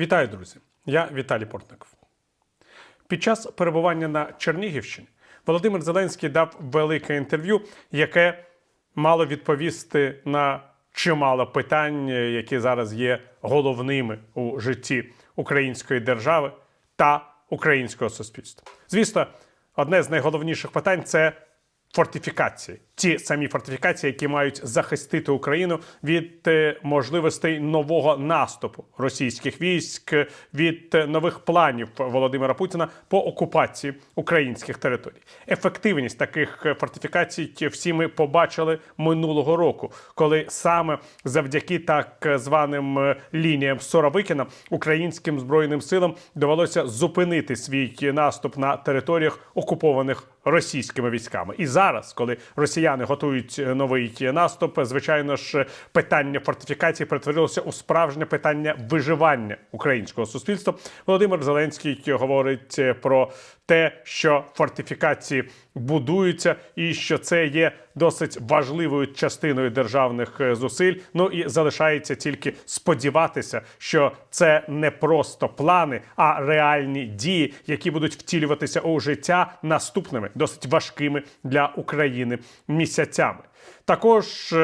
Вітаю, друзі! Я Віталій Портников. Під час перебування на Чернігівщині Володимир Зеленський дав велике інтерв'ю, яке мало відповісти на чимало питань, які зараз є головними у житті української держави та українського суспільства. Звісно, одне з найголовніших питань це фортифікації, ті самі фортифікації, які мають захистити Україну від е, можливостей нового наступу російських військ, від е, нових планів Володимира Путіна по окупації українських територій. Ефективність таких е, фортифікацій всі ми побачили минулого року, коли саме завдяки так званим лініям Соровикіна українським збройним силам довелося зупинити свій наступ на територіях окупованих російськими військами. І зараз, коли росіяни готують е, новий наступ, звичайно ж, питання фортифікації перетворилося у справжнє питання виживання українського суспільства. Володимир Зеленський говорить е, про те, що фортифікації будуються, і що це є досить важливою частиною державних е, зусиль. Ну і залишається тільки сподіватися, що це не просто плани, а реальні дії, які будуть втілюватися у життя наступними, досить важкими для України місяцями. Також.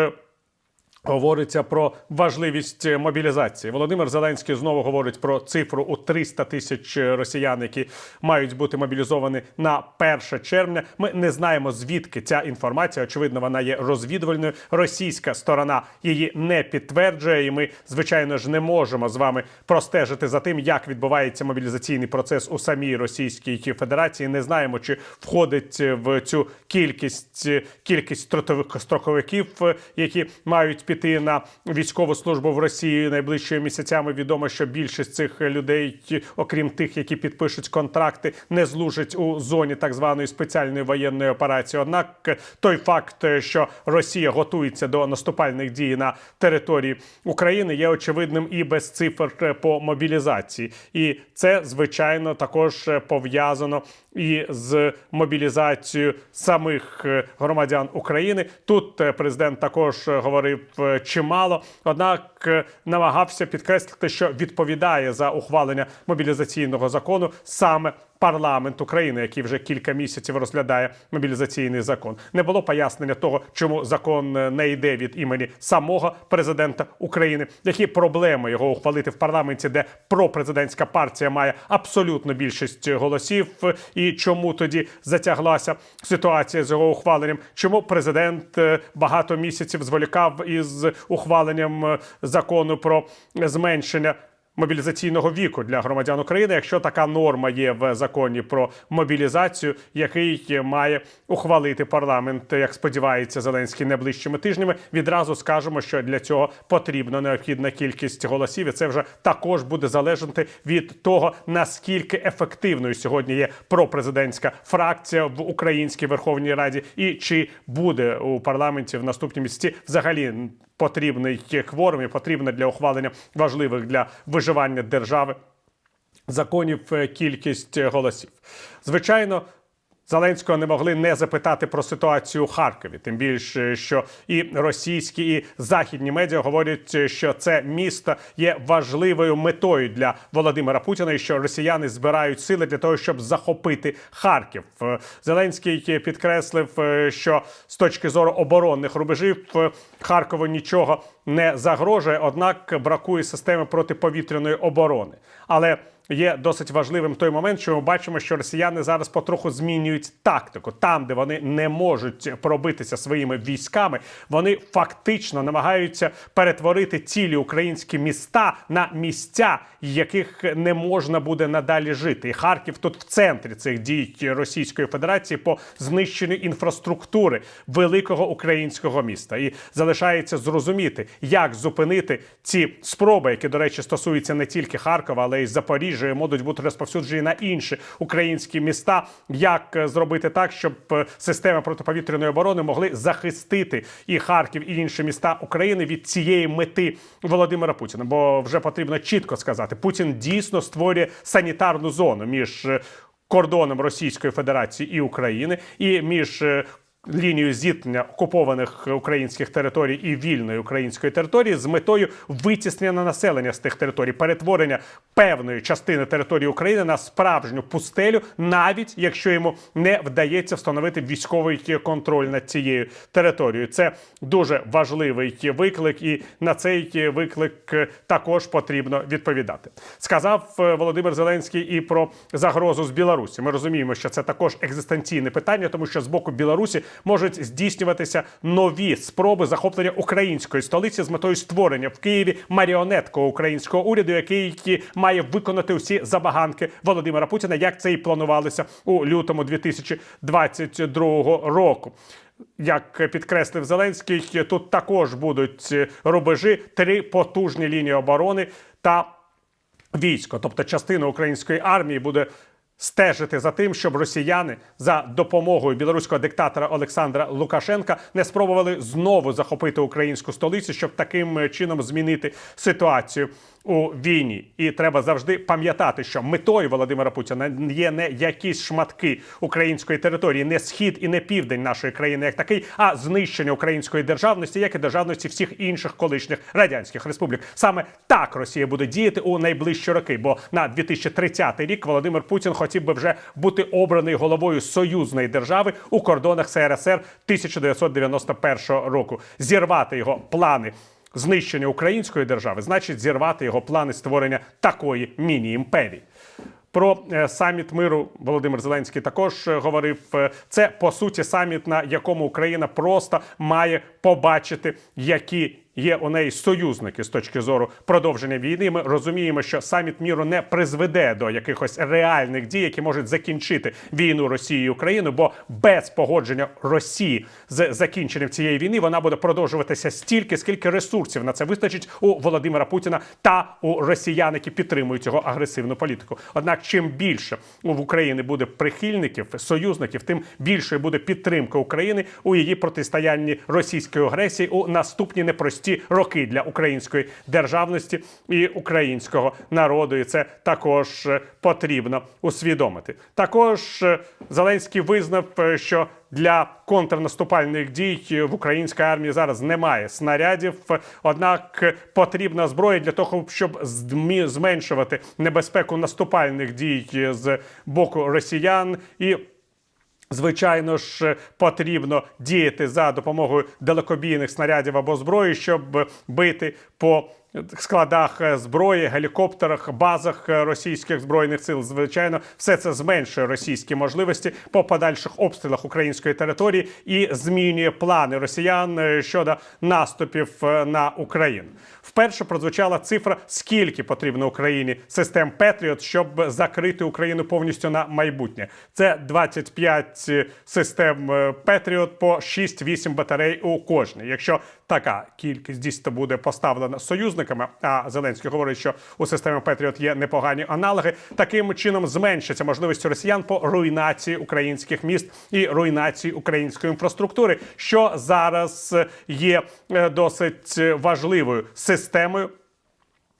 Говориться про важливість мобілізації. Володимир Зеленський знову говорить про цифру у 300 тисяч росіян, які мають бути мобілізовані на 1 червня. Ми не знаємо звідки ця інформація. Очевидно, вона є розвідувальною. Російська сторона її не підтверджує, і ми, звичайно ж, не можемо з вами простежити за тим, як відбувається мобілізаційний процес у самій Російській Федерації. Не знаємо, чи входить в цю кількість кількість строковиків, які мають піти на військову службу в Росії найближчими місяцями. Відомо, що більшість цих людей, окрім тих, які підпишуть контракти, не служать у зоні так званої спеціальної воєнної операції. Однак той факт, що Росія готується до наступальних дій на території України, є очевидним і без цифр по мобілізації, і це звичайно також пов'язано і з мобілізацією самих е, громадян України. Тут е, президент також е, говорив чимало, однак намагався підкреслити, що відповідає за ухвалення мобілізаційного закону саме. Парламент України, який вже кілька місяців розглядає мобілізаційний закон, не було пояснення того, чому закон е, не йде від імені самого президента України. Які проблеми його ухвалити в парламенті, де пропрезидентська партія має абсолютну більшість голосів, і чому тоді затяглася ситуація з його ухваленням? Чому президент е, багато місяців зволікав із ухваленням е, закону про зменшення? Мобілізаційного віку для громадян України, якщо така норма є в законі про мобілізацію, який має ухвалити парламент, як сподівається Зеленський найближчими тижнями, відразу скажемо, що для цього потрібна необхідна кількість голосів, і це вже також буде залежати від того, наскільки ефективною сьогодні є пропрезидентська фракція в Українській Верховній Раді, і чи буде у парламенті в наступні місяці взагалі потрібний кворум і потрібна для ухвалення важливих для виживання держави законів е, кількість е, голосів. Звичайно. Зеленського не могли не запитати про ситуацію у Харкові. Тим більше, що і російські, і західні медіа говорять, що це місто є важливою метою для Володимира Путіна, і що росіяни збирають сили для того, щоб захопити Харків. Е, Зеленський підкреслив, е, що з точки зору оборонних рубежів е, Харкову нічого не загрожує однак бракує системи протиповітряної оборони. Але є досить важливим той момент, що ми бачимо, що росіяни зараз потроху змінюють тактику. Там, де вони не можуть пробитися своїми військами, вони фактично намагаються перетворити цілі українські міста на місця, яких не можна буде надалі жити. І Харків тут в центрі цих дій Російської Федерації по знищенню інфраструктури великого українського міста. І залишається зрозуміти, як зупинити ці спроби, які, до речі, стосуються не тільки Харкова, але й Запоріжжя, і можуть бути розповсюджені на інші українські міста. Як е, зробити так, щоб е, системи протиповітряної оборони могли захистити і Харків, і інші міста України від цієї мети Володимира Путіна? Бо вже потрібно чітко сказати, Путін дійсно створює санітарну зону між е, кордоном Російської Федерації і України, і між лінію зіткнення окупованих українських територій і вільної української території з метою витіснення населення з тих територій, перетворення певної частини території України на справжню пустелю, навіть якщо йому не вдається встановити військовий контроль над цією територією. Це дуже важливий виклик, і на цей виклик також потрібно відповідати. Сказав е, Володимир Зеленський і про загрозу з Білорусі. Ми розуміємо, що це також екзистенційне питання, тому що з боку Білорусі можуть здійснюватися нові спроби захоплення української столиці з метою створення в Києві маріонеткового українського уряду, який має виконати усі забаганки Володимира Путіна, як це і планувалося у лютому 2022 року. Як підкреслив Зеленський, тут також будуть рубежі, три потужні лінії оборони та військо, тобто частина української армії буде стежити за тим, щоб росіяни за допомогою білоруського диктатора Олександра Лукашенка не спробували знову захопити українську столицю, щоб таким чином змінити ситуацію у війні. І треба завжди пам'ятати, що метою Володимира Путіна є не якісь шматки української території, не схід і не південь нашої країни, як такий, а знищення української державності, як і державності всіх інших колишніх радянських республік. Саме так Росія буде діяти у найближчі роки. Бо на 2030 рік Володимир Путін хотів би вже бути обраний головою союзної держави у кордонах СРСР 1991 року, зірвати його плани знищення української держави, значить зірвати його плани створення такої міні-імперії. Про е, саміт миру Володимир Зеленський також е, говорив. Е, Це по суті саміт, на якому Україна просто має побачити, які є у неї союзники з точки зору продовження війни. Ми розуміємо, що саміт міру не призведе до якихось реальних дій, які можуть закінчити війну Росії і України, бо без погодження Росії з закінченням цієї війни вона буде продовжуватися стільки, скільки ресурсів на це вистачить у Володимира Путіна та у росіян, які підтримують його агресивну політику. Однак, чим більше в Україні буде прихильників, союзників, тим більшою буде підтримка України у її протистоянні російської агресії у наступні непрості роки для української державності і українського народу. І це також е, потрібно усвідомити. Також е, Зеленський визнав, е, що для контрнаступальних дій в українській армії зараз немає снарядів однак потрібна зброя для того, щоб зменшувати небезпеку наступальних дій з боку росіян і. Звичайно ж, потрібно діяти за допомогою далекобійних снарядів або зброї, щоб бити по складах зброї, гелікоптерах, базах російських збройних сил. Звичайно, все це зменшує російські можливості по подальших обстрілах української території і змінює плани росіян е, щодо наступів е, на Україну. Вперше прозвучала цифра, скільки потрібно Україні систем Петріот, щоб закрити Україну повністю на майбутнє. Це 25 систем е, Петріот по 6-8 батарей у кожній. Якщо така кількість дійсно буде поставлена союзниками, а Зеленський говорить, що у системі Петріот є непогані аналоги. Таким чином зменшиться можливість росіян по руйнації українських міст і руйнації української інфраструктури, що зараз є е, досить важливою системою.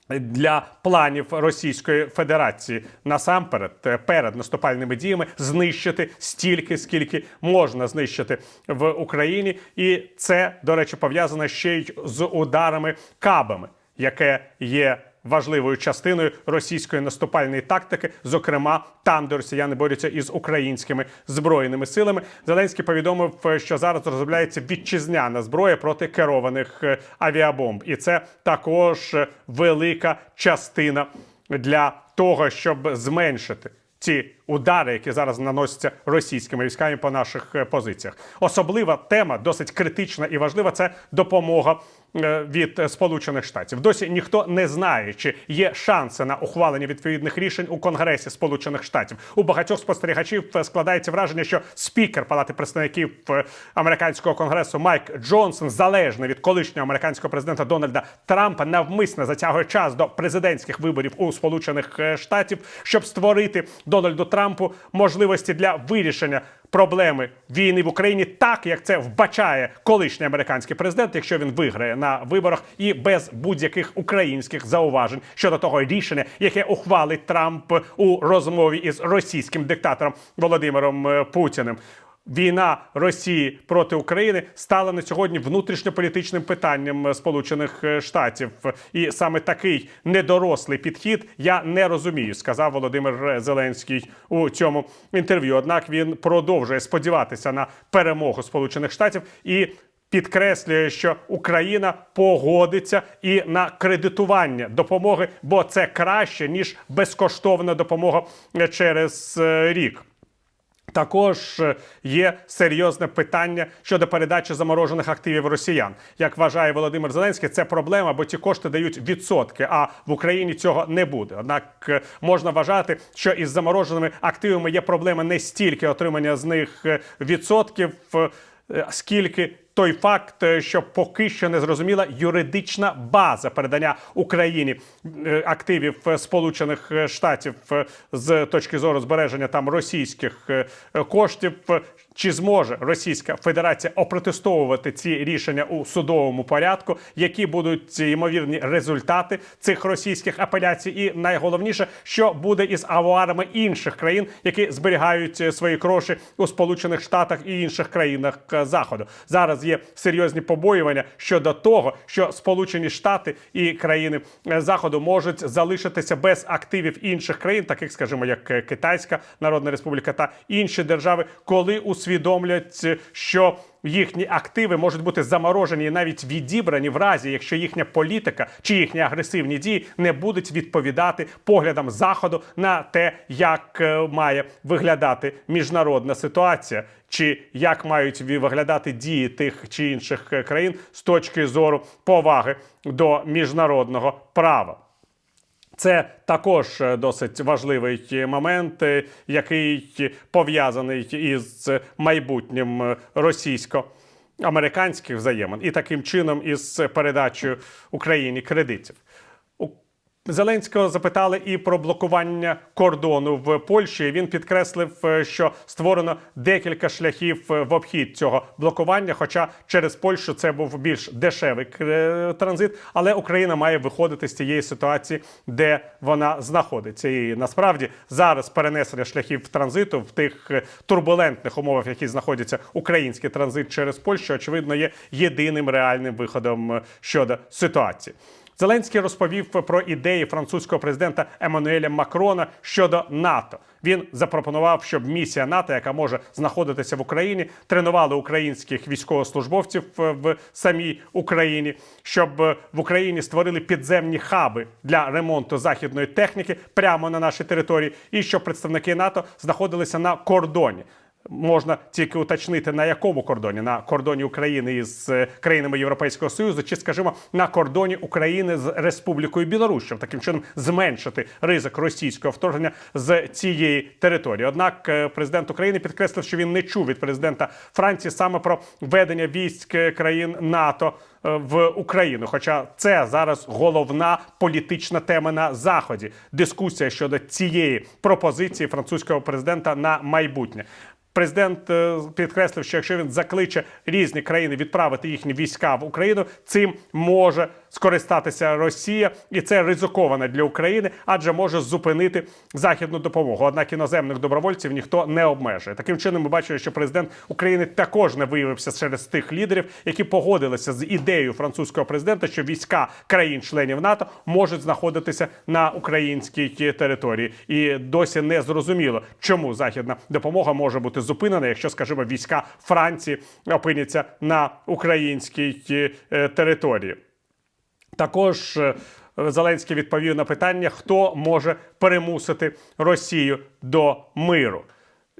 Для планів Російської Федерації. Насамперед е, перед наступальними діями знищити стільки, скільки можна знищити в Україні, і це до речі пов'язано ще й з ударами кабами, яке є важливою частиною російської наступальної тактики, зокрема там, де росіяни борються із українськими збройними силами. Зеленський повідомив, що зараз розробляється вітчизняна зброя проти керованих е, авіабомб, і це також е, велика частина для того, щоб зменшити. Ці удари, які зараз наносяться російськими військами по наших е, позиціях, особлива тема, досить критична і важлива. Це допомога е, від е, Сполучених Штатів. Досі ніхто не знає, чи є шанси на ухвалення відповідних рішень у Конгресі Сполучених Штатів. У багатьох спостерігачів е, складається враження, що спікер Палати представників е, американського конгресу Майк Джонсон, залежно від колишнього американського президента Дональда Трампа, навмисно затягує час до президентських виборів у Сполучених Штатів, щоб створити Дональду Трампу можливості для вирішення проблеми війни в Україні, так як це вбачає колишній американський президент, якщо він виграє на виборах, і без будь-яких українських зауважень щодо того рішення, яке ухвалить Трамп у розмові із російським диктатором Володимиром е, Путіним. Війна Росії проти України стала на сьогодні внутрішньополітичним питанням Сполучених е, Штатів, і саме такий недорослий підхід я не розумію, сказав Володимир Зеленський у цьому інтерв'ю. Однак він продовжує сподіватися на перемогу Сполучених Штатів і підкреслює, що Україна погодиться і на кредитування допомоги, бо це краще ніж безкоштовна допомога е, через е, рік. Також е, є серйозне питання щодо передачі заморожених активів росіян. Як вважає Володимир Зеленський, це проблема, бо ці кошти дають відсотки. А в Україні цього не буде. Однак е, можна вважати, що із замороженими активами є проблема не стільки отримання з них е, відсотків, скільки той факт, е, що поки що не зрозуміла юридична база передання Україні е, активів е, Сполучених Штатів з точки зору збереження там російських коштів. Чи зможе Російська Федерація опротестовувати ці рішення у судовому порядку? Які будуть ймовірні результати цих російських апеляцій? І найголовніше, що буде із авуарами інших країн, які зберігають свої гроші у Сполучених Штатах і інших країнах Заходу? Зараз є серйозні побоювання щодо того, що Сполучені Штати і країни е, Заходу можуть залишитися без активів інших країн, таких, скажімо, як е, Китайська Народна Республіка та інші держави, коли усвідомлять, е, що їхні активи можуть бути заморожені і навіть відібрані в разі, якщо їхня політика чи їхні агресивні дії не будуть відповідати поглядам заходу на те, як е, має виглядати міжнародна ситуація, чи як мають виглядати дії тих чи інших е, країн з точки зору поваги до міжнародного права. Це також е, досить важливий момент, е, який пов'язаний із майбутнім е, російсько-американських взаємин, і таким чином із передачею Україні кредитів. Зеленського запитали і про блокування кордону в Польщі. Він підкреслив, е, що створено декілька шляхів е, в обхід цього блокування. Хоча через Польщу це був більш дешевий е, транзит, але Україна має виходити з цієї ситуації, де вона знаходиться. І насправді зараз перенесення шляхів транзиту в тих турбулентних умовах, в яких знаходиться український транзит через Польщу, очевидно, є єдиним реальним виходом щодо ситуації. Зеленський розповів про ідеї французького президента Еммануеля Макрона щодо НАТО. Він запропонував, щоб місія НАТО, яка може знаходитися в Україні, тренувала українських військовослужбовців е, в самій Україні, щоб е, в Україні створили підземні хаби для ремонту західної техніки прямо на нашій території, і щоб представники НАТО знаходилися на кордоні. Можна тільки уточнити на якому кордоні на кордоні України із е, країнами Європейського Союзу, чи скажімо на кордоні України з Республікою Білорусь, щоб таким чином зменшити ризик російського вторгнення з цієї території. Однак е, президент України підкреслив, що він не чув від президента Франції саме про ведення військ е, країн НАТО в Україну. Хоча це зараз головна політична тема на заході. Дискусія щодо цієї пропозиції французького президента на майбутнє. Президент е, підкреслив, що якщо він закличе різні країни відправити їхні війська в Україну, цим може скористатися Росія, і це ризиковано для України, адже може зупинити західну допомогу. Однак іноземних добровольців ніхто не обмежує. Таким чином, ми бачили, що президент України також не виявився через тих лідерів, які погодилися з ідеєю французького президента, що війська країн-членів НАТО можуть знаходитися на українській території, і досі не зрозуміло, чому західна допомога може бути зупинена, якщо, скажімо, війська Франції опиняться на українській е, території. Також е, Зеленський відповів на питання, хто може перемусити Росію до миру.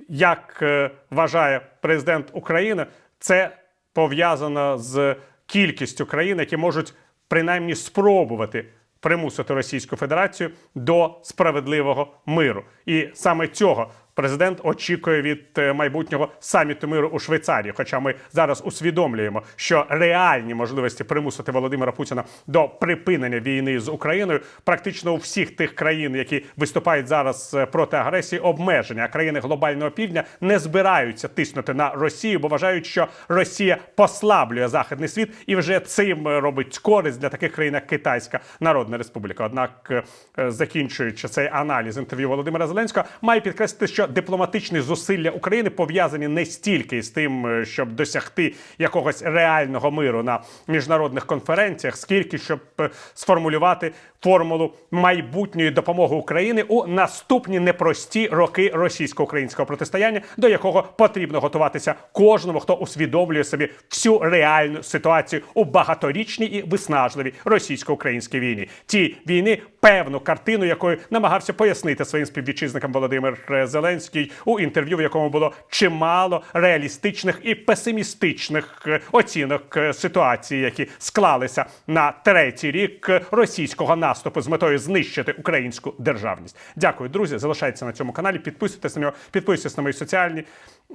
Як е, вважає президент України, це пов'язано з кількістю країн, які можуть принаймні спробувати примусити Російську Федерацію до справедливого миру. І саме цього президент очікує від е, майбутнього саміту миру у Швейцарії. Хоча ми зараз усвідомлюємо, що реальні можливості примусити Володимира Путіна до припинення війни з Україною практично у всіх тих країн, які виступають зараз е, проти агресії, обмеження. А країни глобального півдня не збираються тиснути на Росію, бо вважають, що Росія послаблює західний світ і вже цим е, робить користь для таких країн, як Китайська Народна Республіка. Однак, закінчуючи цей аналіз інтерв'ю Володимира Зеленського, має підкреслити, що дипломатичні зусилля України пов'язані не стільки з тим, е, щоб досягти якогось реального миру на міжнародних конференціях, скільки щоб е, сформулювати формулу майбутньої допомоги України у наступні непрості роки російсько-українського протистояння, до якого потрібно готуватися кожному, хто усвідомлює собі всю реальну ситуацію у багаторічній і виснажливій російсько-українській війні. Ті війни певну картину, якою намагався пояснити своїм співвітчизникам Володимир Зеленський у інтерв'ю, в якому було чимало реалістичних і песимістичних е, оцінок е, ситуації, які склалися на третій рік російського наступу з метою знищити українську державність. Дякую, друзі. Залишайтеся на цьому каналі. Підписуйтесь на нього, підписуйтесь на мої соціальні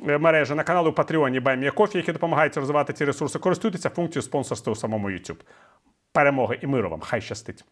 е, мережі на канал у Патреоні Баймія Кофі, які допомагають розвивати ці ресурси. Користуйтеся функцією спонсорства у самому YouTube. Перемоги і миру вам! Хай щастить!